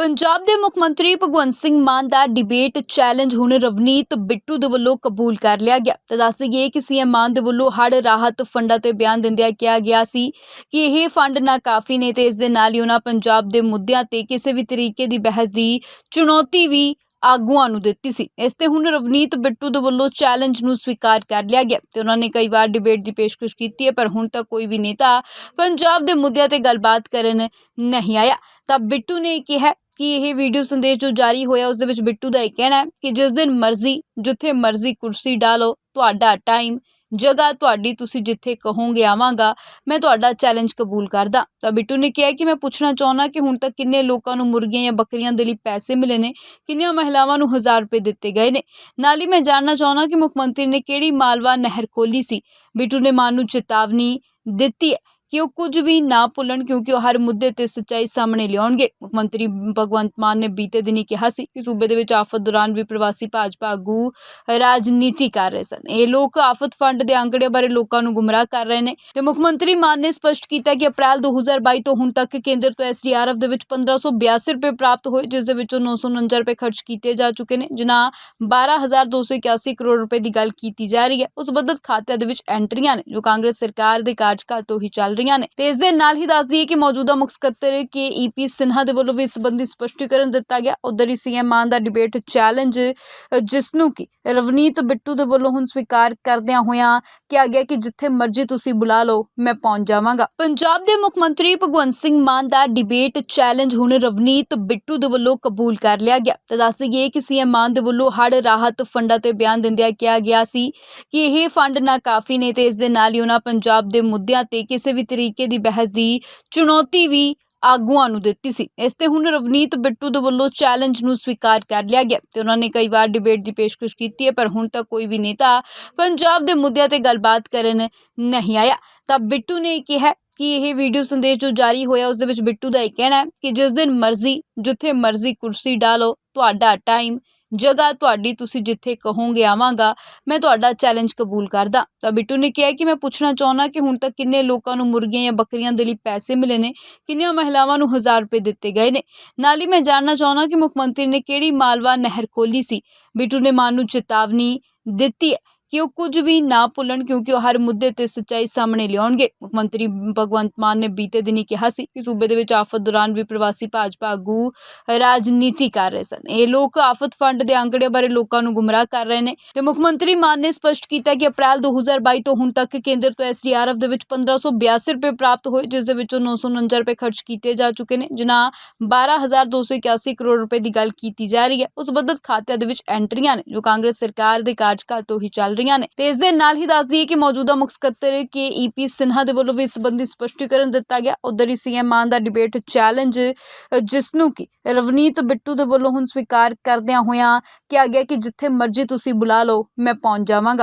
ਪੰਜਾਬ ਦੇ ਮੁੱਖ ਮੰਤਰੀ ਭਗਵੰਤ ਸਿੰਘ ਮਾਨ ਦਾ ਡਿਬੇਟ ਚੈਲੰਜ ਹੁਣ ਰਵਨੀਤ ਬਿੱਟੂ ਦੇ ਵੱਲੋਂ ਕਬੂਲ ਕਰ ਲਿਆ ਗਿਆ। ਤਾਂ ਦੱਸ ਦਈਏ ਕਿ ਸੀਐਮ ਮਾਨ ਦੇ ਵੱਲੋਂ ਹੜ੍ਹ ਰਾਹਤ ਫੰਡਾਂ ਤੇ ਬਿਆਨ ਦਿੰਦਿਆਂ ਕਿਹਾ ਗਿਆ ਸੀ ਕਿ ਇਹ ਫੰਡ ਨਾ ਕਾਫੀ ਨੇ ਤੇ ਇਸ ਦੇ ਨਾਲ ਹੀ ਉਹਨਾਂ ਪੰਜਾਬ ਦੇ ਮੁੱਦਿਆਂ ਤੇ ਕਿਸੇ ਵੀ ਤਰੀਕੇ ਦੀ ਬਹਿਸ ਦੀ ਚੁਣੌਤੀ ਵੀ ਆਗੂਆਂ ਨੂੰ ਦਿੱਤੀ ਸੀ। ਇਸ ਤੇ ਹੁਣ ਰਵਨੀਤ ਬਿੱਟੂ ਦੇ ਵੱਲੋਂ ਚੈਲੰਜ ਨੂੰ ਸਵੀਕਾਰ ਕਰ ਲਿਆ ਗਿਆ ਤੇ ਉਹਨਾਂ ਨੇ ਕਈ ਵਾਰ ਡਿਬੇਟ ਦੀ ਪੇਸ਼ਕਸ਼ ਕੀਤੀ ਹੈ, ਪਰ ਹੁਣ ਤੱਕ ਕੋਈ ਵੀ ਨੇਤਾ ਪੰਜਾਬ ਦੇ ਮੁੱਦਿਆਂ ਤੇ ਗੱਲਬਾਤ ਕਰਨ ਨਹੀਂ ਆਇਆ। ਤਾਂ ਬਿੱਟੂ ਨੇ ਕਿਹਾ ਕਿ ਇਹ ਵੀਡੀਓ ਸੰਦੇਸ਼ ਜੋ ਜਾਰੀ ਹੋਇਆ ਉਸ ਦੇ ਵਿੱਚ ਬਿੱਟੂ ਦਾ ਇਹ ਕਹਿਣਾ ਹੈ ਕਿ ਜਿਸ ਦਿਨ ਮਰਜ਼ੀ, ਜਿੱਥੇ ਮਰਜ਼ੀ ਕੁਰਸੀ ਡਾਲੋ, ਤੁਹਾਡਾ ਟਾਈਮ ਜਗ੍ਹਾ ਤੁਹਾਡੀ ਤੁਸੀਂ ਜਿੱਥੇ ਕਹੋਗੇ ਆਵਾਂਗਾ, ਮੈਂ ਤੁਹਾਡਾ ਚੈਲੰਜ ਕਬੂਲ ਕਰਦਾ। ਤਾਂ ਬਿੱਟੂ ਨੇ ਕਿਹਾ ਕਿ ਮੈਂ ਪੁੱਛਣਾ ਚਾਹੁੰਦਾ ਕਿ ਹੁਣ ਤੱਕ ਕਿੰਨੇ ਲੋਕਾਂ ਨੂੰ ਮੁਰਗੀਆਂ ਜਾਂ ਬੱਕਰੀਆਂ ਦੇ ਲਈ ਪੈਸੇ ਮਿਲੇ ਨੇ, ਕਿੰਨੀਆਂ ਮਹਿਲਾਵਾਂ ਨੂੰ 1000 ਰੁਪਏ ਦਿੱਤੇ ਗਏ ਨੇ। ਨਾਲ ਹੀ ਮੈਂ ਜਾਣਨਾ ਚਾਹੁੰਦਾ ਕਿ ਮੁੱਖ ਮੰਤਰੀ ਨੇ ਕਿਹੜੀ ਮਾਲਵਾ ਨਹਿਰ ਖੋਲੀ ਸੀ? ਬਿੱਟੂ ਨੇ ਮਾਨ ਨੂੰ ਚੇਤਾਵਨੀ ਦਿੱਤੀ ਹੈ ਕਿ ਉਹ ਕੁਝ ਵੀ ਨਾ ਭੁੱਲਣ ਕਿਉਂਕਿ ਉਹ ਹਰ ਮੁੱਦੇ ਤੇ ਸੱਚਾਈ ਸਾਹਮਣੇ ਲਿਆਉਣਗੇ। ਮੁੱਖ ਮੰਤਰੀ ਭਗਵੰਤ ਮਾਨ ਨੇ ਬੀਤੇ ਦਿਨੀ ਕਿਹਾ ਸੀ ਕਿ ਸੂਬੇ ਦੇ ਵਿੱਚ ਆਫਤ ਦੌਰਾਨ ਵੀ ਪ੍ਰਵਾਸੀ ਭਾਜਪਾ ਆਗੂ ਰਾਜਨੀਤੀ ਕਰ ਰਹੇ ਸਨ। ਇਹ ਲੋਕ ਆਫਤ ਫੰਡ ਦੇ ਅੰਕੜਿਆਂ ਬਾਰੇ ਲੋਕਾਂ ਨੂੰ ਗੁੰਮਰਾਹ ਕਰ ਰਹੇ ਨੇ ਤੇ ਮੁੱਖ ਮੰਤਰੀ ਮਾਨ ਨੇ ਸਪਸ਼ਟ ਕੀਤਾ ਕਿ ਅਪ੍ਰੈਲ 2022 ਤੋਂ ਹੁਣ ਤੱਕ ਕੇਂਦਰ ਤੋਂ ਐਸਡੀਆਰਐਫ ਦੇ ਵਿੱਚ 1582 ਰੁਪਏ ਪ੍ਰਾਪਤ ਹੋਏ, ਜਿਸ ਦੇ ਵਿੱਚੋਂ 949 ਰੁਪਏ ਖਰਚ ਕੀਤੇ ਜਾ ਚੁੱਕੇ ਨੇ, ਜਿਨ੍ਹਾਂ 12281 ਕਰੋੜ ਰੁਪਏ ਦੀ ਗੱਲ ਕੀਤੀ ਜਾ ਰਹੀ ਹੈ। ਉਸ ਸਬੰਧਤ ਖਾਤਿਆਂ ਦੇ ਵਿੱਚ ਐਂਟਰੀਆਂ ਨੇ, ਜੋ ਕਾਂਗਰਸ ਸਰਕਾਰ ਦੇ ਕਾਰਜਕਾਲ ਤੋਂ ਹੀ ਚੱਲ ਰਹੀਆਂ ਨੇ। ਤੇ ਇਸ ਦੇ ਨਾਲ ਹੀ ਦੱਸ ਦਈਏ ਕਿ ਮੌਜੂਦਾ ਮੁੱਖ ਸਕੱਤਰ ਕੇ ਈਪੀ ਸਿਨਹਾ ਦੇ ਵੱਲੋਂ ਵੀ ਇਸ ਸੰਬੰਧੀ ਸਪਸ਼ਟੀਕਰਨ ਦਿੱਤਾ ਗਿਆ। ਉਧਰ ਹੀ ਸੀਐਮ ਮਾਨ ਦਾ ਡਿਬੇਟ ਚੈਲੰਜ ਜਿਸ ਨੂੰ ਕਿ ਰਵਨੀਤ ਬਿੱਟੂ ਦੇ ਵੱਲੋਂ ਹੁਣ ਸਵੀਕਾਰ ਕਰਦਿਆਂ ਹੋਇਆਂ ਕਿਹਾ ਗਿਆ ਕਿ ਜਿੱਥੇ ਮਰਜ਼ੀ ਤੁਸੀਂ ਬੁਲਾ ਲਓ, ਮੈਂ ਪਹੁੰਚ ਜਾਵਾਂਗਾ। ਪੰਜਾਬ ਦੇ ਮੁੱਖ ਮੰਤਰੀ ਭਗਵੰਤ ਸਿੰਘ ਮਾਨ ਦਾ ਡਿਬੇਟ ਚੈਲੰਜ ਹੁਣ ਰਵਨੀਤ ਬਿੱਟੂ ਦੇ ਵੱਲੋਂ ਕਬੂਲ ਕਰ ਲਿਆ ਗਿਆ। ਤੇ ਦੱਸ ਦਈਏ ਕਿ ਸੀਐਮ ਮਾਨ ਦੇ ਵੱਲੋਂ ਹੜ ਰਾਹਤ ਫੰਡਾਂ ਤੇ ਬਿਆਨ ਦਿੰਦਿਆਂ ਕਿਹਾ ਗਿਆ ਸੀ ਕਿ ਇਹ ਫੰਡ ਨਾ ਕਾਫੀ ਨੇ ਤੇ ਇਸ ਦੇ ਨਾਲ ਹੀ ਉਹਨਾਂ ਪੰਜਾਬ ਦੇ ਮੁੱਦਿਆਂ ਤੇ ਕਿਸੇ ਵੀ ਤਰੀਕੇ ਦੀ ਬਹਿਸ ਦੀ ਚੁਣੌਤੀ ਵੀ ਆਗੂਆਂ ਨੂੰ ਦਿੱਤੀ ਸੀ। ਇਸ ਤੇ ਹੁਣ ਰਵਨੀਤ ਬਿੱਟੂ ਦੇ ਵੱਲੋਂ ਚੈਲੰਜ ਨੂੰ ਸਵੀਕਾਰ ਕਰ ਲਿਆ ਗਿਆ ਤੇ ਉਹਨਾਂ ਨੇ ਕਈ ਵਾਰ ਡਿਬੇਟ ਦੀ ਪੇਸ਼ਕਸ਼ ਕੀਤੀ ਹੈ, ਪਰ ਹੁਣ ਤੱਕ ਕੋਈ ਵੀ ਨੇਤਾ ਪੰਜਾਬ ਦੇ ਮੁੱਦਿਆਂ ਤੇ ਗੱਲਬਾਤ ਕਰਨ ਨਹੀਂ ਆਇਆ। ਤਾਂ ਬਿੱਟੂ ਨੇ ਕਿਹਾ ਕਿ ਇਹ ਵੀਡੀਓ ਸੰਦੇਸ਼ ਜੋ ਜਾਰੀ ਹੋਇਆ, ਉਸ ਦੇ ਵਿੱਚ ਬਿੱਟੂ ਦਾ ਇਹ ਕਹਿਣਾ ਹੈ ਕਿ ਜਿਸ ਦਿਨ ਮਰਜ਼ੀ, ਜਿੱਥੇ ਮਰਜ਼ੀ ਕੁਰਸੀ ਡਾਲੋ, ਤੁਹਾਡਾ ਟਾਈਮ ਜਗ੍ਹਾ ਤੁਹਾਡੀ ਤੁਸੀਂ ਜਿੱਥੇ ਕਹੋਗੇ ਆਵਾਂਗਾ, ਮੈਂ ਤੁਹਾਡਾ ਚੈਲੰਜ ਕਬੂਲ ਕਰਦਾ। ਤਾਂ ਬਿੱਟੂ ਨੇ ਕਿਹਾ ਕਿ ਮੈਂ ਪੁੱਛਣਾ ਚਾਹੁੰਦਾ ਕਿ ਹੁਣ ਤੱਕ ਕਿੰਨੇ ਲੋਕਾਂ ਨੂੰ ਮੁਰਗੀਆਂ ਜਾਂ ਬੱਕਰੀਆਂ ਦੇ ਲਈ ਪੈਸੇ ਮਿਲੇ ਨੇ, ਕਿੰਨੀਆਂ ਮਹਿਲਾਵਾਂ ਨੂੰ 1000 ਰੁਪਏ ਦਿੱਤੇ ਗਏ ਨੇ। ਨਾਲ ਹੀ ਮੈਂ ਜਾਣਨਾ ਚਾਹੁੰਦਾ ਕਿ ਮੁੱਖ ਮੰਤਰੀ ਨੇ ਕਿਹੜੀ ਮਾਲਵਾ ਨਹਿਰ ਖੋਲੀ ਸੀ? ਬਿੱਟੂ ਨੇ ਮਾਨ ਨੂੰ ਚੇਤਾਵਨੀ ਦਿੱਤੀ ਹੈ। ਕਿ ਉਹ ਕੁਝ ਵੀ ਨਾ ਭੁੱਲਣ ਕਿਉਂਕਿ ਉਹ ਹਰ ਮੁੱਦੇ ਤੇ ਸੱਚਾਈ ਸਾਹਮਣੇ ਲਿਆਉਣਗੇ। ਮੁੱਖ ਮੰਤਰੀ ਭਗਵੰਤ ਮਾਨ ਨੇ ਬੀਤੇ ਦਿਨੀ ਕਿਹਾ ਸੀ ਕਿ ਸੂਬੇ ਦੇ ਵਿੱਚ ਆਫਤ ਦੌਰਾਨ ਵੀ ਪ੍ਰਵਾਸੀ ਭਾਜਪਾ ਆਗੂ ਰਾਜਨੀਤੀ ਕਰ ਰਹੇ ਸਨ। ਇਹ ਲੋਕ ਆਫਤ ਫੰਡ ਦੇ ਅੰਕੜਿਆਂ ਬਾਰੇ ਲੋਕਾਂ ਨੂੰ ਗੁੰਮਰਾਹ ਕਰ ਰਹੇ ਨੇ ਤੇ ਮੁੱਖ ਮੰਤਰੀ ਮਾਨ ਨੇ ਸਪਸ਼ਟ ਕੀਤਾ ਕਿ ਅਪ੍ਰੈਲ 2022 ਤੋਂ ਹੁਣ ਤੱਕ ਕੇਂਦਰ ਤੋਂ ਐਸਡੀਆਰਐਫ ਦੇ ਵਿੱਚ 1582 ਰੁਪਏ ਪ੍ਰਾਪਤ ਹੋਏ, ਜਿਸ ਦੇ ਵਿੱਚੋਂ 949 ਰੁਪਏ ਖਰਚ ਕੀਤੇ ਜਾ ਚੁੱਕੇ ਨੇ, ਜਿਨ੍ਹਾਂ 12281 ਕਰੋੜ ਰੁਪਏ ਦੀ ਗੱਲ ਕੀਤੀ ਜਾ ਰਹੀ ਹੈ। ਉਸ ਸਬੰਧਤ ਖਾਤਿਆਂ ਦੇ ਵਿੱਚ ਐਂਟਰੀਆਂ ਨੇ, ਜੋ ਕਾਂਗਰਸ ਸਰਕਾਰ ਦੇ ਕਾਰਜਕਾਲ ਤੋਂ ਹੀ ਚੱਲ ਰਹੀਆਂ ਨੇ। ਤੇ ਇਸ ਦੇ ਨਾਲ ਹੀ ਦੱਸ ਦਈਏ ਕਿ ਮੌਜੂਦਾ ਮੁੱਖ ਸਕੱਤਰ ਕੇ ਈਪੀ ਸਿਨਹਾ ਦੇ ਵੱਲੋਂ ਵੀ ਇਸ ਸੰਬੰਧੀ ਸਪਸ਼ਟੀਕਰਨ ਦਿੱਤਾ ਗਿਆ। ਉਧਰ ਹੀ ਸੀਐਮ ਮਾਨ ਦਾ ਡਿਬੇਟ ਚੈਲੰਜ ਜਿਸ ਨੂੰ ਕਿ ਰਵਨੀਤ ਬਿੱਟੂ ਦੇ ਵੱਲੋਂ ਹੁਣ ਸਵੀਕਾਰ ਕਰਦਿਆਂ ਹੋਇਆਂ ਕਿਹਾ ਗਿਆ ਕਿ ਜਿੱਥੇ ਮਰਜ਼ੀ ਤੁਸੀਂ ਬੁਲਾ ਲਓ, ਮੈਂ ਪਹੁੰਚ ਜਾਵਾਂਗਾ।